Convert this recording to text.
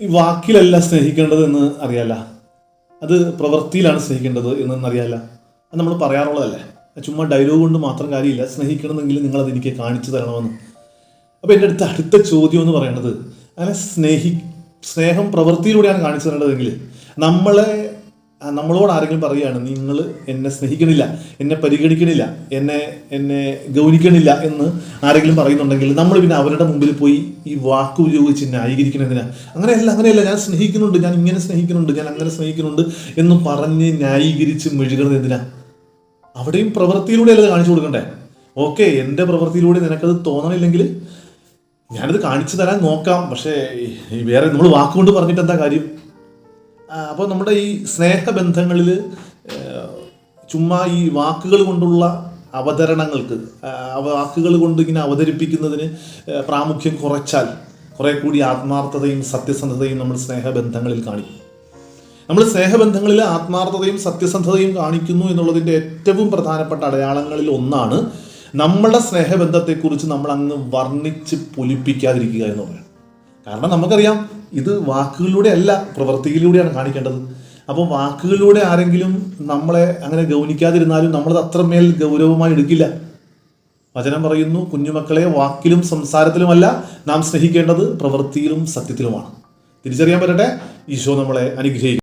ഈ വാക്കിലല്ല സ്നേഹിക്കേണ്ടത് എന്ന് അറിയാല്ല. അത് പ്രവൃത്തിയിലാണ് സ്നേഹിക്കേണ്ടത് എന്നറിയാല്ല അത് നമ്മൾ പറയാറുള്ളതല്ലേ. ചുമ്മാ ഡയലോഗ് കൊണ്ട് മാത്രം കാര്യമില്ല. സ്നേഹിക്കണമെങ്കിൽ നിങ്ങളത് എനിക്ക് കാണിച്ചു തരണമെന്ന്. അപ്പോൾ എന്റെ അടുത്ത അടുത്ത ചോദ്യം എന്ന് പറയുന്നത് അങ്ങനെ സ്നേഹി സ്നേഹം പ്രവൃത്തിയിലൂടെയാണ് കാണിച്ചു തരേണ്ടതെങ്കിൽ നമ്മളെ നമ്മളോട് ആരെങ്കിലും പറയുകയാണ് നിങ്ങൾ എന്നെ സ്നേഹിക്കണില്ല എന്നെ പരിഗണിക്കണില്ല എന്നെ എന്നെ ഗൗനിക്കണില്ല എന്ന് ആരെങ്കിലും പറയുന്നുണ്ടെങ്കിൽ നമ്മൾ പിന്നെ അവരുടെ മുമ്പിൽ പോയി ഈ വാക്ക് ഉപയോഗിച്ച് ന്യായീകരിക്കണതിനാ. അങ്ങനെയല്ല അങ്ങനെയല്ല ഞാൻ സ്നേഹിക്കുന്നുണ്ട് ഞാൻ ഇങ്ങനെ സ്നേഹിക്കുന്നുണ്ട് ഞാൻ അങ്ങനെ സ്നേഹിക്കുന്നുണ്ട് എന്ന് പറഞ്ഞ് ന്യായീകരിച്ച് മെഴുകുന്നത് എന്തിനാ? അവിടെയും പ്രവൃത്തിയിലൂടെ അല്ലത് കാണിച്ചു കൊടുക്കണ്ടേ? ഓക്കെ എന്റെ പ്രവൃത്തിയിലൂടെ നിനക്കത് തോന്നണില്ലെങ്കിൽ ഞാനത് കാണിച്ചു തരാൻ നോക്കാം പക്ഷേ വേറെ നമ്മൾ വാക്കുകൊണ്ട് പറഞ്ഞിട്ട് എന്താ കാര്യം? അപ്പോൾ നമ്മുടെ ഈ സ്നേഹബന്ധങ്ങളിൽ ചുമ്മാ ഈ വാക്കുകൾ കൊണ്ടുള്ള അവതരണങ്ങൾക്ക് വാക്കുകൾ കൊണ്ട് ഇങ്ങനെ അവതരിപ്പിക്കുന്നതിന് പ്രാമുഖ്യം കുറച്ചാൽ കുറെ കൂടി ആത്മാർത്ഥതയും സത്യസന്ധതയും നമ്മൾ സ്നേഹബന്ധങ്ങളിൽ കാണിക്കും. നമ്മൾ സ്നേഹബന്ധങ്ങളിൽ ആത്മാർത്ഥതയും സത്യസന്ധതയും കാണിക്കുന്നു എന്നുള്ളതിന്റെ ഏറ്റവും പ്രധാനപ്പെട്ട അടയാളങ്ങളിൽ ഒന്നാണ് നമ്മുടെ സ്നേഹബന്ധത്തെക്കുറിച്ച് നമ്മൾ അങ്ങ് വർണിച്ച് പൊലിപ്പിക്കാതിരിക്കുക എന്ന് പറയുന്നത്. കാരണം നമുക്കറിയാം ഇത് വാക്കുകളിലൂടെ അല്ല പ്രവൃത്തിയിലൂടെയാണ് കാണിക്കേണ്ടത്. അപ്പോൾ വാക്കുകളിലൂടെ ആരെങ്കിലും നമ്മളെ അങ്ങനെ ഗൗനിക്കാതിരുന്നാലും നമ്മളത് അത്രമേൽ ഗൗരവമായി എടുക്കില്ല. വചനം പറയുന്നു കുഞ്ഞുമക്കളെ വാക്കിലും സംസാരത്തിലുമല്ല നാം സ്നേഹിക്കേണ്ടത് പ്രവൃത്തിയിലും സത്യത്തിലുമാണ്. തിരിച്ചറിയാൻ പറ്റട്ടെ? ഈശോ നമ്മളെ അനുഗ്രഹിക്കും